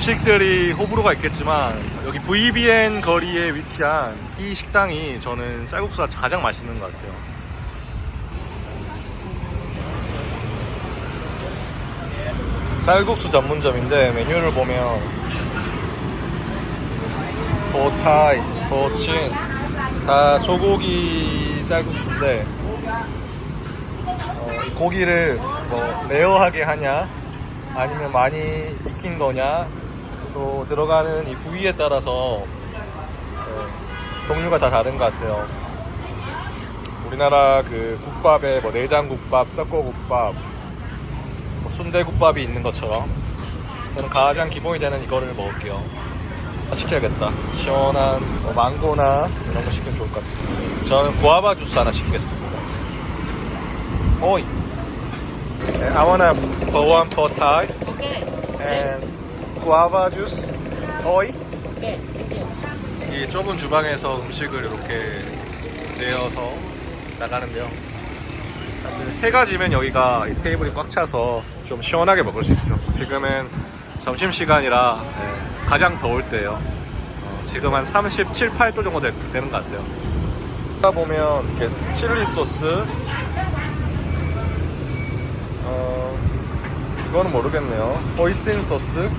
음식들이 호불호가 있겠지만 여기 VBN 거리에 위치한 이 식당이 저는 쌀국수가 가장 맛있는 것 같아요. 쌀국수 전문점인데 메뉴를 보면 도타이, 도친 다 소고기 쌀국수인데 어, 이 고기를 뭐 레어하게 하냐 아니면 많이 익힌 거냐 또 들어가는 이 부위에 따라서 어, 종류가 다 다른 것 같아요. 우리나라 그 국밥에 뭐 내장국밥, 섞어국밥, 뭐 순대국밥이 있는 것처럼 저는 가장 기본이 되는 이거를 먹을게요. 아, 시켜야겠다. 시원한 뭐 망고나 이런 거 시키면 좋을 것 같아요. 저는 구아바 주스 하나 시키겠습니다. 오이. And I wanna for one Thai Okay. and guava juice. 오이. Okay. Thank you. 이 좁은 주방에서 음식을 이렇게 내어서 나가는데요. 사실 해가 지면 여기가 이 테이블이 꽉 차서 좀 시원하게 먹을 수 있죠. 지금은 점심 시간이라 네, 가장 더울 때예요. 어, 지금 한 37, 8도 정도 되, 되는 것 같아요. 하다 보면 이렇게 칠리 소스, 어, 이거는 모르겠네요. 호이신 소스,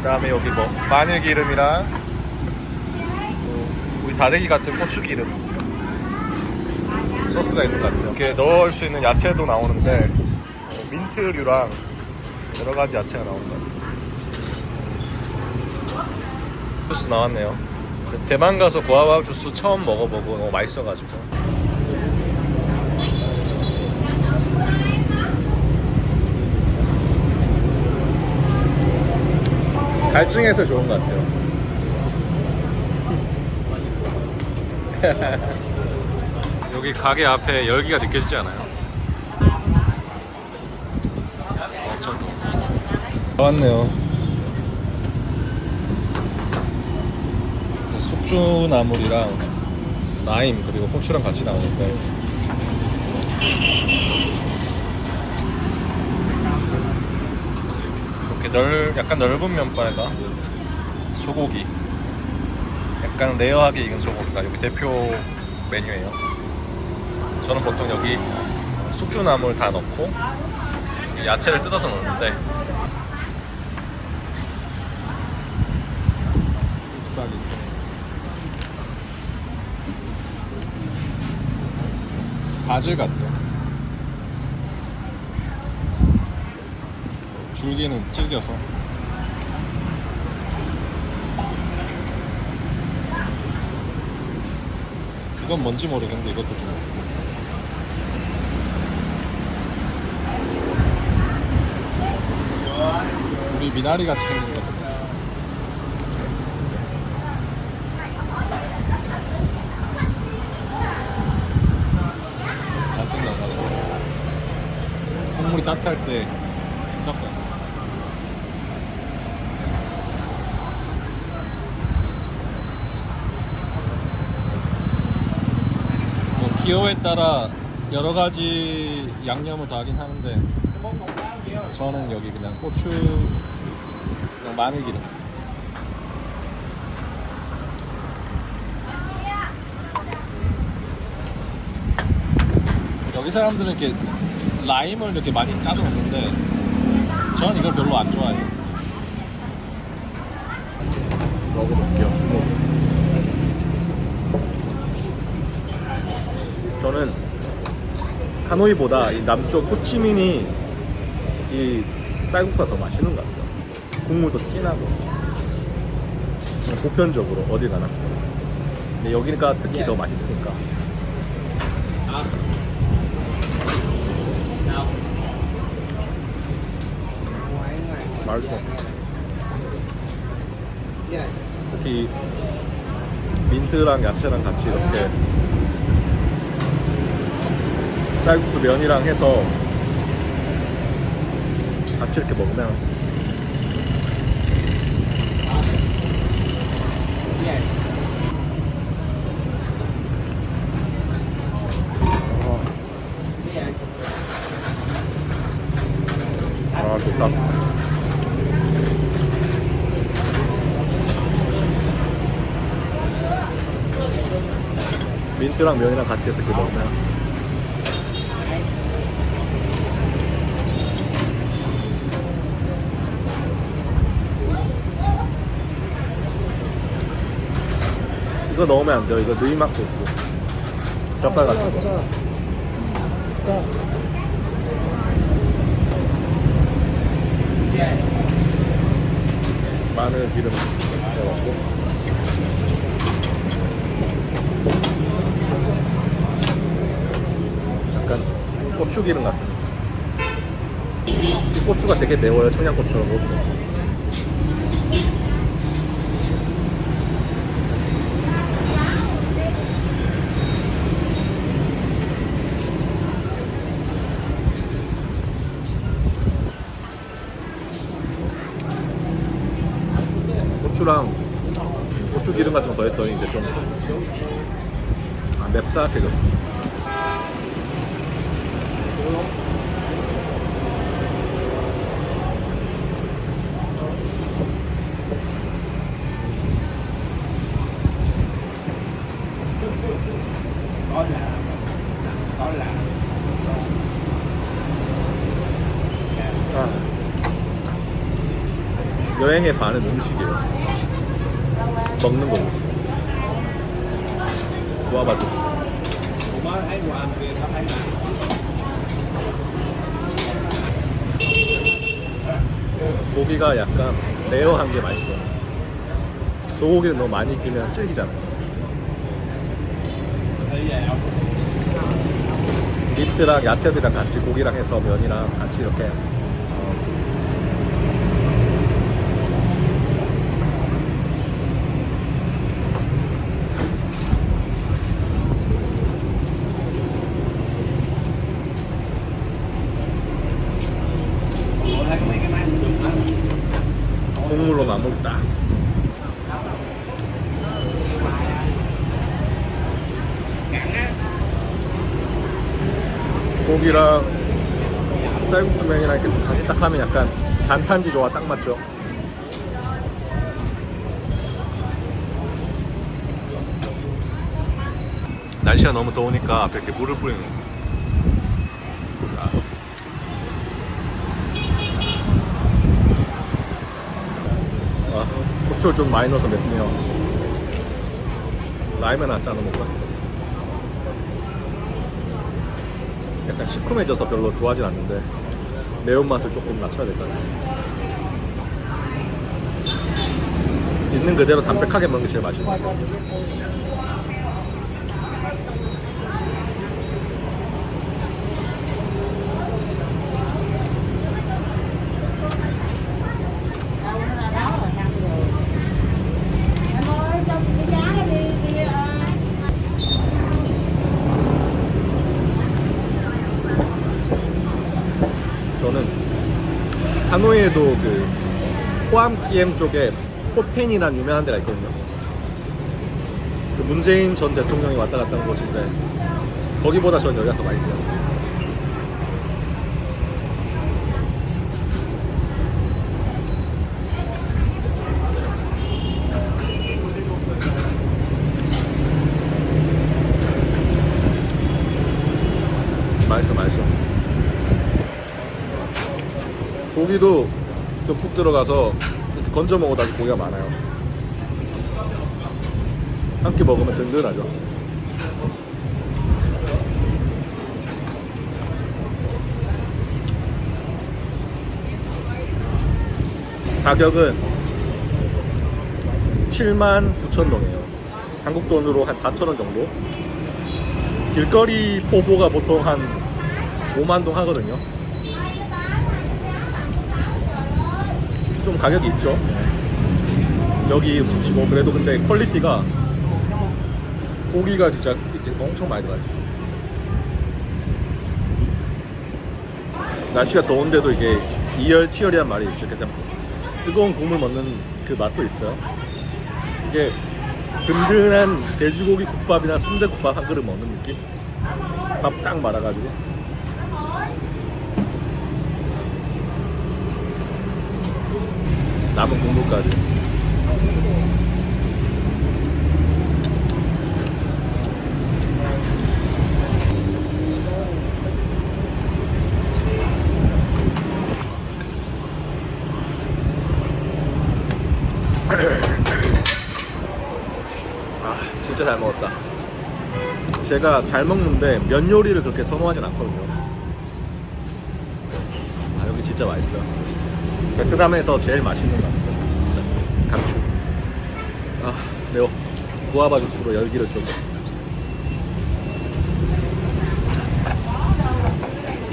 그다음에 여기 뭐 마늘 기름이랑 또 우리 다대기 같은 고추 기름 소스가 있는 것 같아요. 이렇게 넣을 수 있는 야채도 나오는데 어, 민트류랑 여러 가지 야채가 같아요. 주스 나왔네요. 대만 가서 고아바 주스 처음 먹어보고 너무 맛있어가지고. 갈증해서 좋은 것 같아요. 여기 가게 앞에 열기가 느껴지지 않아요? 엄청 더워. 왔네요. 숙주나물이랑 라임 그리고 고추랑 같이 나오는데 이렇게 넓, 약간 넓은 면발과 소고기. 약간 레어하게 익은 소고기가 여기 대표 메뉴예요. 저는 보통 여기 숙주나물 다 넣고 야채를 뜯어서 넣는데 잎사귀. 바질 같아요 줄기는 질겨서. 이건 뭔지 모르겠는데 이것도 좀 우리 미나리 같이 생긴 것 같아 잔뜩 나가네 국물이 따뜻할 때 섞어 기호에 따라 여러 가지 양념을 더하긴 하는데 저는 여기 그냥 고추 그냥 마늘 기름. 여기 사람들은 이렇게 라임을 이렇게 많이 짜서 먹는데 저는 이걸 별로 안 좋아해요. 먹어볼게요 저는 하노이보다 이 남쪽 호치민이 이 쌀국수가 더 맛있는 것 같아요. 국물도 진하고 보편적으로 어디 가나. 근데 여기가 특히 더 맛있으니까. 맛있어. 특히 민트랑 야채랑 같이 이렇게 쌀국수 면이랑 해서 같이 이렇게 먹으면 어. 아 좋다 민트랑 면이랑 같이 해서 이렇게 먹으면 이거 넣으면 안 돼요. 이거 느이막 소스. 젓갈 같은 거. 마늘 기름 넣어갖고 약간 고추 기름 같은 거. 이 고추가 되게 매워요 청양고추랑 고 추 고추랑 고추 기름 같은 거 더했더니 이제 좀 아, 맵싸해졌어. 아. 여행의 반은 음식이에요. 먹는 거고. 모아봐줘. 고기가 약간 레어한 게 맛있어. 소고기를 너무 많이 끼면 질기잖아. 비트랑 야채들이랑 같이 고기랑 해서 면이랑 같이 이렇게 어, 마무리 딱. 고기랑 쌀국수면이랑 이렇게 같이 딱 하면 약간 단탄지 조화 딱 맞죠? 날씨가 너무 더우니까 앞에 이렇게 물을 뿌리는 거. 아, 고추를 좀 많이 넣어서 맵네요. 라임은 안 짜는 먹까 약간 시큼해져서 별로 좋아하진 않는데 매운맛을 조금 낮춰야 될 것 같아요. 있는 그대로 담백하게 먹는 게 제일 맛있는 것 같아요. 하노이에도 그 호암 PM 쪽에 호텐이란 유명한 데가 있거든요. 그 문재인 전 대통령이 왔다 갔다 한 곳인데 거기보다 저는 여기가 더 맛있어요. 맛있어 맛있어. 고기도 좀푹 들어가서 건져 먹어도 아주 고기가 많아요. 한끼 먹으면 든든하죠. 가격은 7만 9천 동이에요. 한국 돈으로 한 4천 원 정도. 길거리 포보가 보통 한 5만 동 하거든요. 가격이 있죠. 여기 음식치고 그래도 근데 퀄리티가 고기가 진짜 엄청 많이 들어가요. 날씨가 더운데도 이게 이열치열이란 말이 있죠. 그래서 뜨거운 국물 먹는 그 맛도 있어요. 이게 든든한 돼지고기 국밥이나 순대국밥 한 그릇 먹는 느낌? 밥 딱 말아가지고 남은 공로까지. 아 진짜 잘 먹었다. 제가 잘 먹는데 면 요리를 그렇게 선호하진 않거든요. 아 여기 진짜 맛있어요. 베트남에서 제일 맛있는 것 같아요. 진짜 강추. 아 매워. 구아바 주스로 열기를 좀.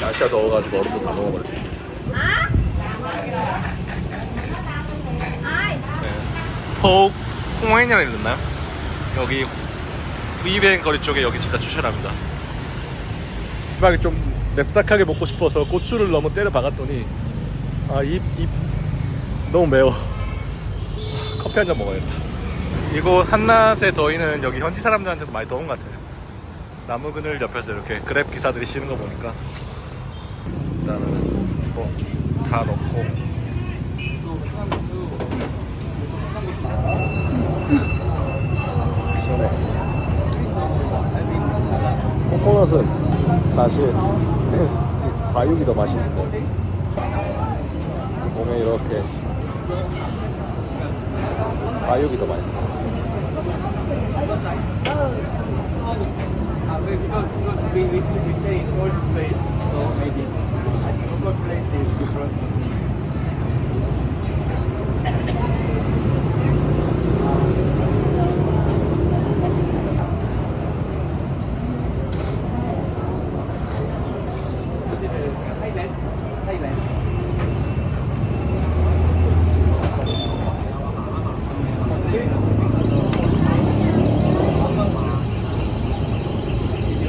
날씨가 더워가지고 얼음도 다 먹어버렸어요. 포 홍해냐를 읽나요? 여기 위뱅 거리 쪽에 여기 진짜 추천합니다. 마지막에 좀 맵싹하게 먹고 싶어서 고추를 너무 때려 박았더니 아 입 입 너무 매워. 커피 한 잔 먹어야겠다. 이곳 한낮의 더위는 여기 현지 사람들한테도 많이 더운 것 같아요. 나무 그늘 옆에서 이렇게 그랩 기사들이 쉬는 거 보니까 일단은 이거 다 넣고 시원해. 코코넛은 사실 과육이 더 맛있는데 보면 이렇게 과육이 더 맛있어. Uh,